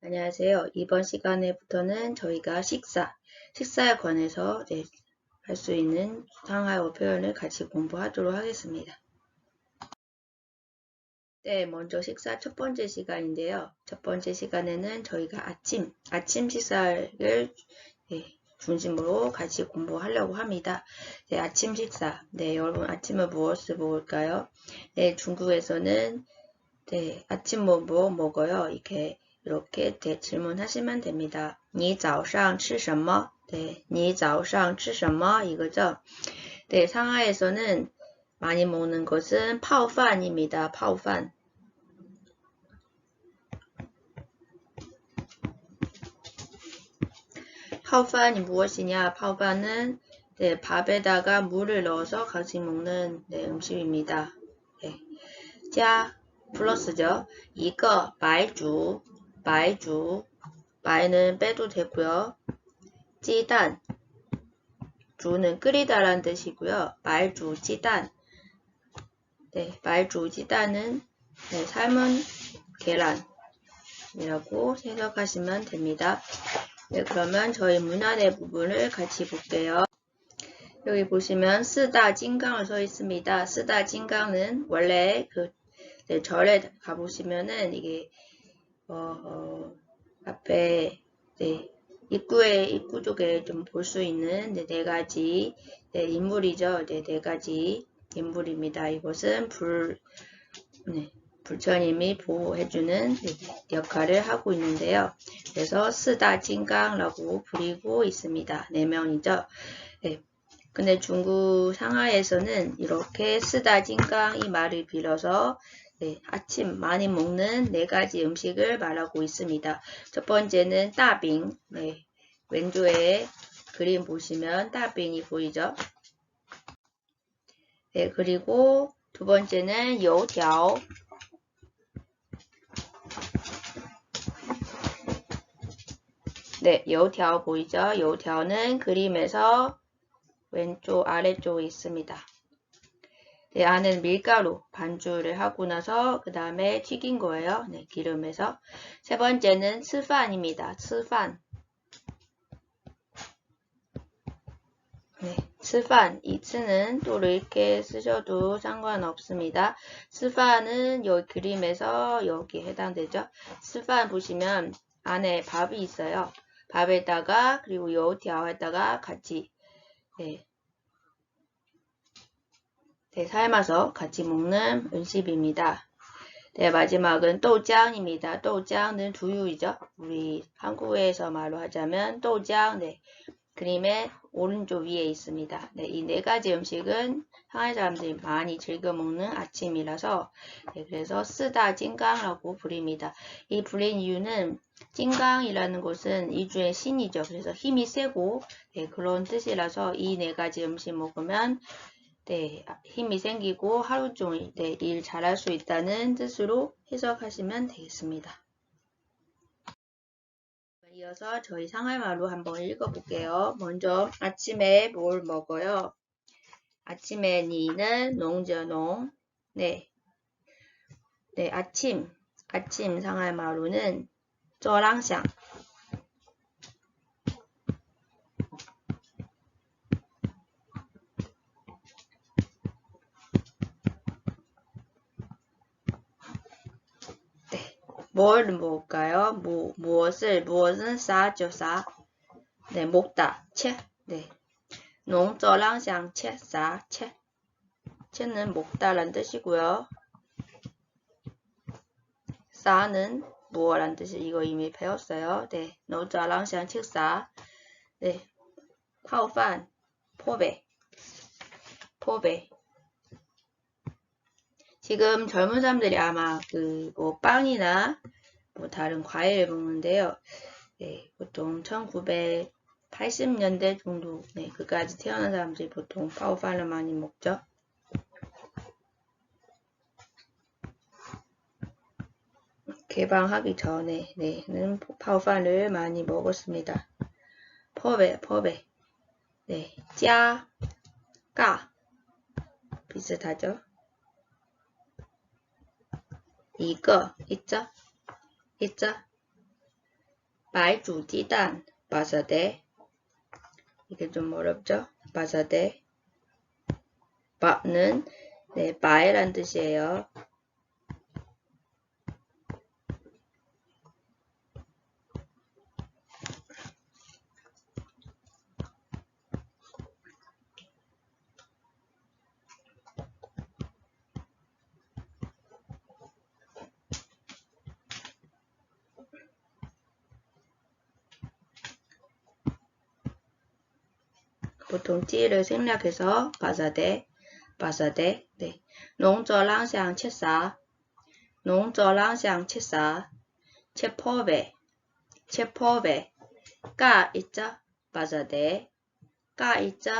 안녕하세요. 이번 시간에부터는 저희가 식사, 식사에 관해서 네, 할수 있는 상하이어 표현을 같이 공부하도록 하겠습니다. 네, 먼저 식사 첫 번째 시간인데요. 첫 번째 시간에는 저희가 아침, 아침 식사를 네, 중심으로 같이 공부하려고 합니다. 네, 아침 식사. 네, 여러분 아침을 무엇을 먹을까요? 네, 중국에서는 네, 아침 뭐, 뭐 먹어요? 이렇게 이렇게 대 질문하시면 됩니다. 你早上吃什么? 네, 你早上吃什么? 이거죠. 네, 상하에서는 많이 먹는 것은 파오판입니다. 파오판. 파오판이 무엇이냐? 파오판은 네, 밥에다가 물을 넣어서 같이 먹는 네, 음식입니다. 네. 자, 플러스죠. 이거 말주, 말주, 말는 빼도 되고요. 찌단, 주는 끓이다라는 뜻이고요. 말주, 찌단. 네, 말주, 찌단은 네, 삶은 계란이라고 생각하시면 됩니다. 네, 그러면 저희 문안의 부분을 같이 볼게요. 여기 보시면 쓰다 찐강을 써 있습니다. 쓰다 찐강은 원래 그 네, 절에 가보시면은 이게 어, 어, 앞에 네, 입구에 입구 쪽에 좀 볼 수 있는 네, 네 가지 네, 인물이죠. 네, 네 가지 인물입니다. 이것은 불 네, 부처님이 보호해주는 역할을 하고 있는데요. 그래서 쓰다 찐강라고 부리고 있습니다. 네 명이죠. 네. 근데 중국 상하에서는 이렇게 쓰다 찐강 이 말을 빌어서 네, 아침 많이 먹는 네 가지 음식을 말하고 있습니다. 첫 번째는 따빙. 네, 왼쪽에 그림 보시면 따빙이 보이죠? 네, 그리고 두 번째는 요条. 네, 요条보이죠? 요条는 그림에서 왼쪽 아래쪽에 있습니다. 네, 안에는 밀가루 반주를 하고 나서 그 다음에 튀긴 거예요. 네, 기름에서. 세 번째는 스판입니다. 스판. 네, 스판. 이 츠는 또 이렇게 쓰셔도 상관없습니다. 스판은 여기 그림에서 여기 해당되죠. 스판 보시면 안에 밥이 있어요. 밥에다가 그리고 요티아에다가 같이 네, 네, 삶아서 같이 먹는 음식입니다. 네, 마지막은 또짱입니다. 또짱은 두유이죠. 우리 한국에서 말로 하자면 또짱, 네, 그림의 오른쪽 위에 있습니다. 네, 이 네 가지 음식은 상하이 사람들이 많이 즐겨 먹는 아침이라서 네, 그래서 쓰다 찐강이라고 부릅니다. 이 불린 이유는 찐강이라는 것은 이주의 신이죠. 그래서 힘이 세고 네, 그런 뜻이라서 이 네 가지 음식 먹으면 네, 힘이 생기고 하루 종일 네, 일 잘할 수 있다는 뜻으로 해석하시면 되겠습니다. 이어서 저희 상할말로 한번 읽어볼게요. 먼저 아침에 뭘 먹어요? 아침에 니는 농저농 네. 네, 아침 아침 상할말로는 쪼랑샹 뭘 먹을까요? 무, 무엇을, 무엇은 싸죠, 싸. 네, 먹다, 채. 네. 농저랑상 채, 싸, 채. 채는 먹다란 뜻이고요. 싸는 무엇란 뜻이 이거 이미 배웠어요. 네. 농저랑상 책사. 네. 파오판, 포베. 포베. 지금 젊은 사람들이 아마 그 뭐 빵이나 뭐 다른 과일을 먹는데요. 네, 보통 1980년대 정도 네, 그까지 태어난 사람들이 보통 파우판을 많이 먹죠. 개방하기 전에 네는 파우판을 많이 먹었습니다. 퍼베 퍼베 네, 짜, 까 비슷하죠. 이거 있죠? 있죠? 말주디단 바사데 이게 좀 어렵죠? 바사데 바는 네, 바에란 뜻이에요. 보통 찌를 생략해서 바사데, 바사데, 네. 농저랑상 채사, 농저랑상 채사, 채포베, 채포베, 까 있죠? 바사데, 까 있죠?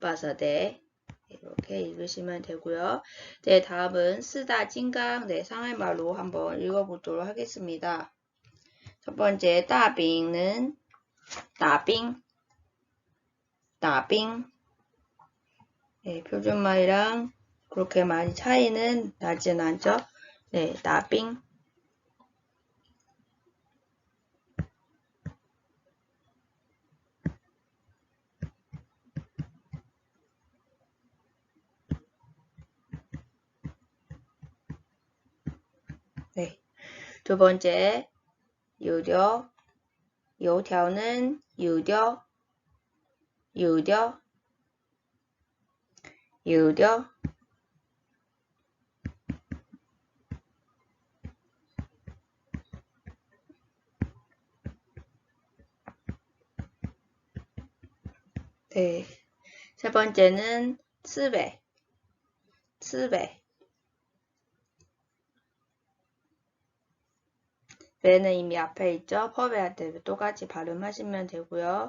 바사데. 이렇게 읽으시면 되고요. 네, 다음은 쓰다 찐강, 네, 상할말로 한번 읽어보도록 하겠습니다. 첫 번째, 따빙은 따빙, 나빙. 네, 표준말이랑 그렇게 많이 차이는 나진 않죠. 네, 나빙. 네, 두 번째, 유력, 요条는 유력, 유료 유료 네. 세 번째는 츠베 츠베 배는 이미 앞에 있죠. 퍼베할 때 똑같이 발음하시면 되고요.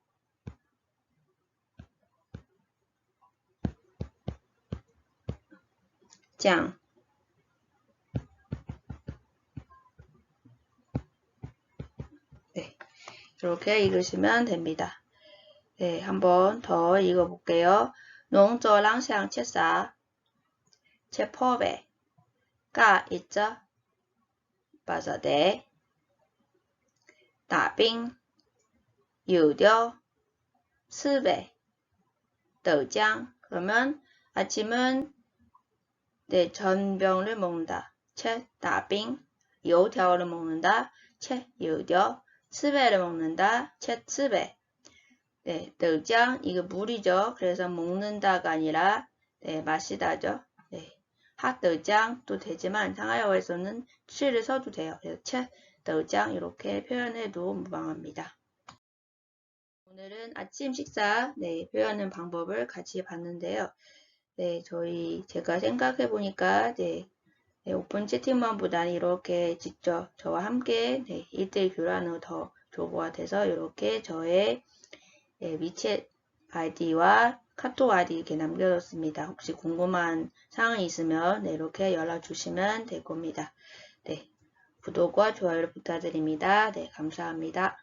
장 네, 이렇게 읽으시면 됩니다. 네, 한번 더 읽어볼게요. 농저랑샹 채사 제퍼베 가 있죠? 맞아, 네. 다빙 유려 스베 더장 그러면 아침은 네, 전병을 먹는다. 채, 다빙. 요条을 먹는다. 채, 요려. 스베를 먹는다. 채, 스베. 네, 더장 이거 물이죠. 그래서 먹는다가 아니라 네, 마시다죠. 네. 핫더장도 되지만 상하이어에서는 치를 써도 돼요. 그래서 채, 더장 이렇게 표현해도 무방합니다. 오늘은 아침 식사 네, 표현하는 방법을 같이 봤는데요. 네, 저희 제가 생각해 보니까 네, 네, 오픈 채팅방보다는 이렇게 직접 저와 함께 네, 1대1 교환으로 더것 같아서 이렇게 저의 네, 위챗 아이디와 카톡 아이디 이렇게 남겨뒀습니다. 혹시 궁금한 사항이 있으면 네, 이렇게 연락 주시면 될 겁니다. 네, 구독과 좋아요를 부탁드립니다. 네, 감사합니다.